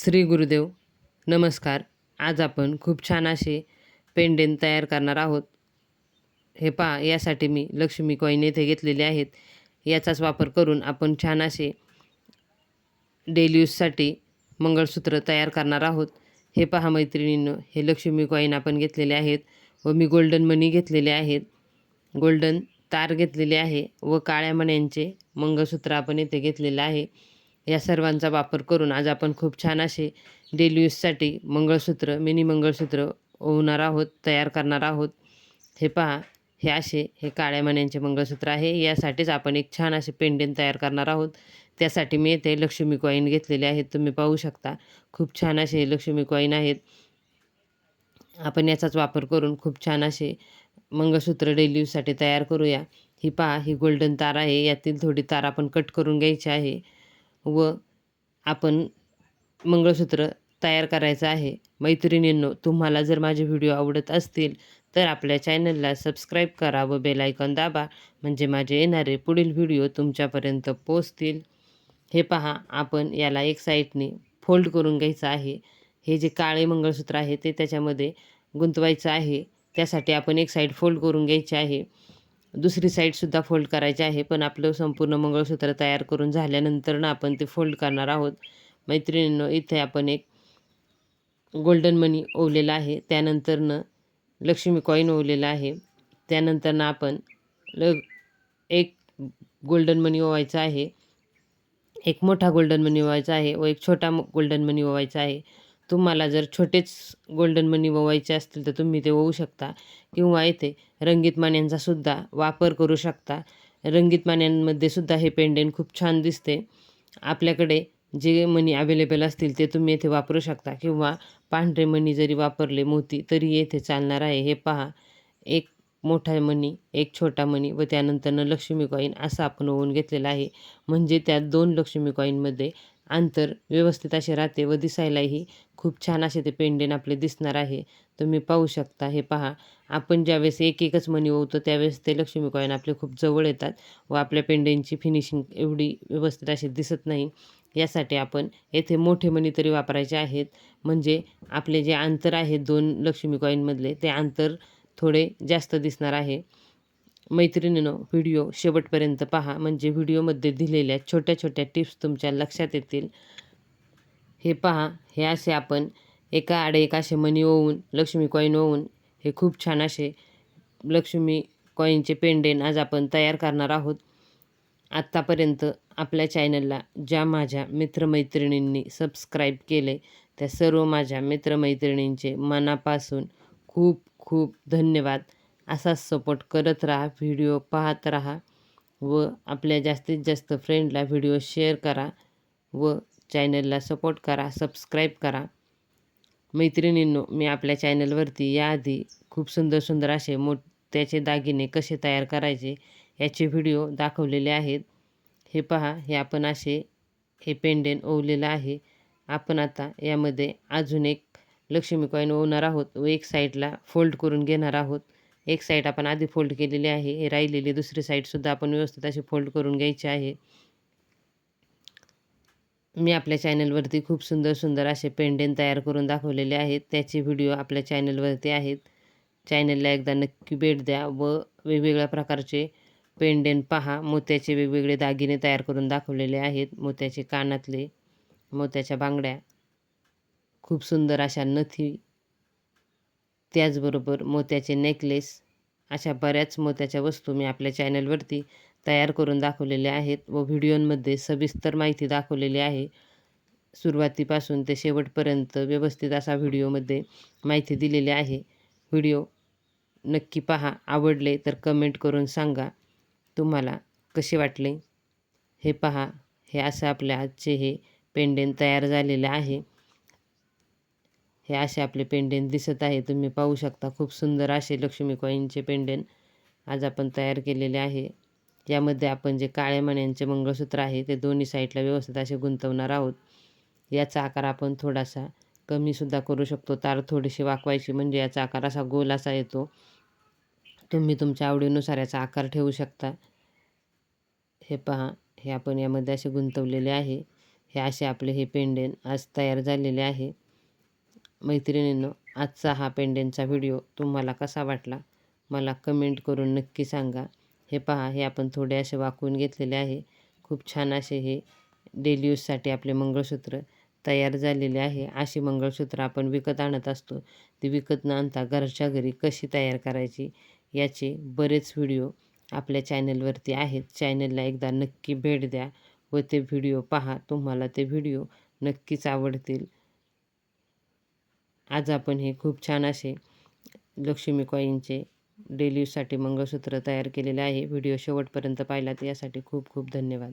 श्री गुरुदेव नमस्कार. आज आपण खूप छान असे पेंडेन तयार करणार आहोत. हे पहा यासाठी मी लक्ष्मी कॉईन येथे घेतलेले आहेत. याचाच वापर करून आपण छान असे डेली यूजसाठी मंगळसूत्र तयार करणार आहोत. हे पहा मैत्रिणींनो हे लक्ष्मी कॉईन आपण घेतलेले आहेत व मी गोल्डन मनी घेतलेले आहेत. गोल्डन तार घेतलेले आहे व काळ्या मण्यांचे मंगळसूत्र आपण येथे घेतलेलं आहे. या सर्वांचा वापर करून आज आपण खूप छान असे डेली यूजसाठी मंगळसूत्र मिनी मंगळसूत्र ओवणार आहोत तयार करणार आहोत. हे पहा हे असे हे काळ्या मण्यांचे मंगळसूत्र आहे. यासाठीच आपण एक छान असे पेंडेंट तयार करणार आहोत. त्यासाठी मी येथे लक्ष्मी कॉईन घेतलेले आहेत. तुम्ही पाहू शकता खूप छान असे लक्ष्मी कॉईन आहेत. आपण याचाच वापर करून खूप छान असे मंगळसूत्र डेली यूजसाठी तयार करूया. ही पहा ही गोल्डन तार आहे. यातील थोडी तार आपण कट करून घ्यायची आहे. व आपण मंगळसूत्र तयार करायचं आहे. मैत्रिणींनो तुम्हाला जर माझे व्हिडिओ आवडत असतील तर आपल्या चॅनलला सबस्क्राईब करा व बेलायकॉन दाबा. म्हणजे माझे येणारे पुढील व्हिडिओ तुमच्यापर्यंत पोचतील हे पहा आपण याला एक साईडने फोल्ड करून घ्यायचं आहे. हे जे काळे मंगळसूत्र आहे ते त्याच्यामध्ये गुंतवायचं आहे. त्यासाठी आपण एक साईड फोल्ड करून घ्यायची आहे. दुसरी साईडसुद्धा फोल्ड करायची आहे. पण आपलं संपूर्ण मंगळसूत्र तयार करून झाल्यानंतर ना आपण ते फोल्ड करणार आहोत. मैत्रिणींनो इथे आपण एक गोल्डन मनी ओवलेला आहे. त्यानंतरनं लक्ष्मी कॉईन ओवलेला आहे. त्यानंतरनं आपण ल एक गोल्डन मनी ओवायचा आहे. एक मोठा गोल्डन मनी ओवायचा आहे व एक छोटा गोल्डन मनी ओवायचा आहे. तुम्हाला जर छोटेच गोल्डन मनी ओवायचे असतील तर तुम्ही ते ओवू शकता. किंवा येथे रंगीत माण्यांचा सुद्धा वापर करू शकता. रंगीत माण्यांमध्ये सुद्धा हे पेंडेंट खूप छान दिसते. आपल्याकडे जे मनी अवेलेबल असतील ते तुम्ही येथे वापरू शकता. किंवा पांढरे मनी जरी वापरले मोती तरी येथे चालणार आहे. हे पहा. एक मोठा मनी एक छोटा मनी व त्यानंतरनं लक्ष्मी कॉईन असं आपण ओवून घेतलेला आहे. म्हणजे त्या दोन लक्ष्मी कॉईनमध्ये अंतर व्यवस्थित असे राहते व दिसायलाही खूप छान असे ते पेंडेन आपले दिसणार आहे. तुम्ही पाहू शकता. हे पहा आपण ज्यावेळेस एक एकच मनी ओवतो त्यावेळेस ते लक्ष्मी कॉईन आपले खूप जवळ येतात व आपल्या पेंडेंची फिनिशिंग एवढी व्यवस्थित अशी दिसत नाही. यासाठी आपण येथे मोठे मणी तरी वापरायचे आहेत. म्हणजे आपले जे अंतर आहे दोन लक्ष्मी कॉईनमधले ते अंतर थोडे जास्त दिसणार आहे. मैत्रिणीनं व्हिडिओ शेवटपर्यंत पहा. म्हणजे व्हिडिओमध्ये दिलेल्या छोट्या छोट्या टिप्स तुमच्या लक्षात येतील. हे पहा. हे असे आपण एका आडे एक असे मनी ओवून लक्ष्मी कॉईन ओवून हे खूप छान असे लक्ष्मी कॉईनचे पेंडेन आज आपण तयार करणार आहोत. आत्तापर्यंत आपल्या चॅनलला ज्या माझ्या मित्रमैत्रिणींनी सबस्क्राईब केले त्या सर्व माझ्या मित्रमैत्रिणींचे मनापासून खूप खूप धन्यवाद. असाच सपोर्ट करत राहा व्हिडिओ पाहत राहा व आपल्या जास्तीत जास्त फ्रेंडला व्हिडिओ शेअर करा व चॅनलला सपोर्ट करा सबस्क्राईब करा. मैत्रिणींनो मी आपल्या चॅनलवरती याआधी खूप सुंदर सुंदर असे मोत्याचे दागिने कसे तयार करायचे याचे व्हिडिओ दाखवलेले आहेत. हे पहा हे आपण असे हे पेंडेन ओवलेलं आहे. आपण आता यामध्ये अजून एक लक्ष्मी कॉईन ओवणार आहोत व एक साईडला फोल्ड करून घेणार आहोत. एक साईड आपण आधी फोल्ड केलेली आहे हे राहिलेली दुसरी साईडसुद्धा आपण व्यवस्थित अशी फोल्ड करून घ्यायची आहे. मी आपल्या चॅनलवरती खूप सुंदर सुंदर असे पेंडेन तयार करून दाखवलेले आहेत. त्याचे व्हिडिओ आपल्या चॅनलवरती आहेत. चॅनलला एकदा नक्की भेट द्या व वेगवेगळ्या प्रकारचे पेंडेन पहा. मोत्याचे वेगवेगळे दागिने तयार करून दाखवलेले आहेत. मोत्याचे कानातले मोत्याच्या बांगड्या. खूप सुंदर अशा नथी त्याचबरोबर मोत्याचे नेकलेस अशा बऱ्याच मोत्याच्या वस्तू मी आपल्या चॅनलवरती तयार करून दाखवलेल्या आहेत व व्हिडिओंमध्ये सविस्तर माहिती दाखवलेली आहे. सुरुवातीपासून ते शेवटपर्यंत व्यवस्थित असा व्हिडिओमध्ये माहिती दिलेली आहे. व्हिडिओ नक्की पहा. आवडले तर कमेंट करून सांगा. तुम्हाला कसे वाटले? हे पहा. हे असं आपल्या आजचे हे पेंडेन तयार झालेले आहे. हे असे आपले पेंडेंट दिसत आहे. तुम्ही पाहू शकता खूप सुंदर असे लक्ष्मी कॉईनचे पेंडेंट आज आपण तयार केलेले आहे. यामध्ये आपण जे काळ्या मण्यांचे मंगळसूत्र आहे ते दोन्ही साईडला व्यवस्थित असे गुंतवणार आहोत. याचा आकार आपण थोडासा कमीसुद्धा करू शकतो. तार थोडीशी वाकवायची म्हणजे याचा आकार असा गोल असा येतो. तुम्ही तुमच्या आवडीनुसार याचा आकार ठेवू शकता. हे पहा हे आपण यामध्ये असे गुंतवलेले आहे. हे असे आपले हे पेंडेन आज तयार झालेले आहे. मैत्रिणींनो आजचा हा पेंडेंचा व्हिडिओ तुम्हाला कसा वाटला? मला कमेंट करून नक्की सांगा. हे पहा हे आपण थोडे असे वाकवून घेतलेले आहे. खूप छान असे हे डेली यूजसाठी आपले मंगळसूत्र तयार झालेले आहे. अशी मंगळसूत्र आपण विकत आणत असतो. ती विकत न आणता घरच्या घरी कशी तयार करायची याचे बरेच व्हिडिओ आपल्या चॅनलवरती आहेत. चॅनलला एकदा नक्की भेट द्या व ते व्हिडिओ पहा. तुम्हाला ते व्हिडिओ नक्कीच आवडतील. आज आपण हे खूप छान असे लक्ष्मी कॉईनचे डेली यूजसाठी मंगळसूत्र तयार केलेले आहे. व्हिडिओ शेवटपर्यंत पाहिलात यासाठी खूप खूप धन्यवाद.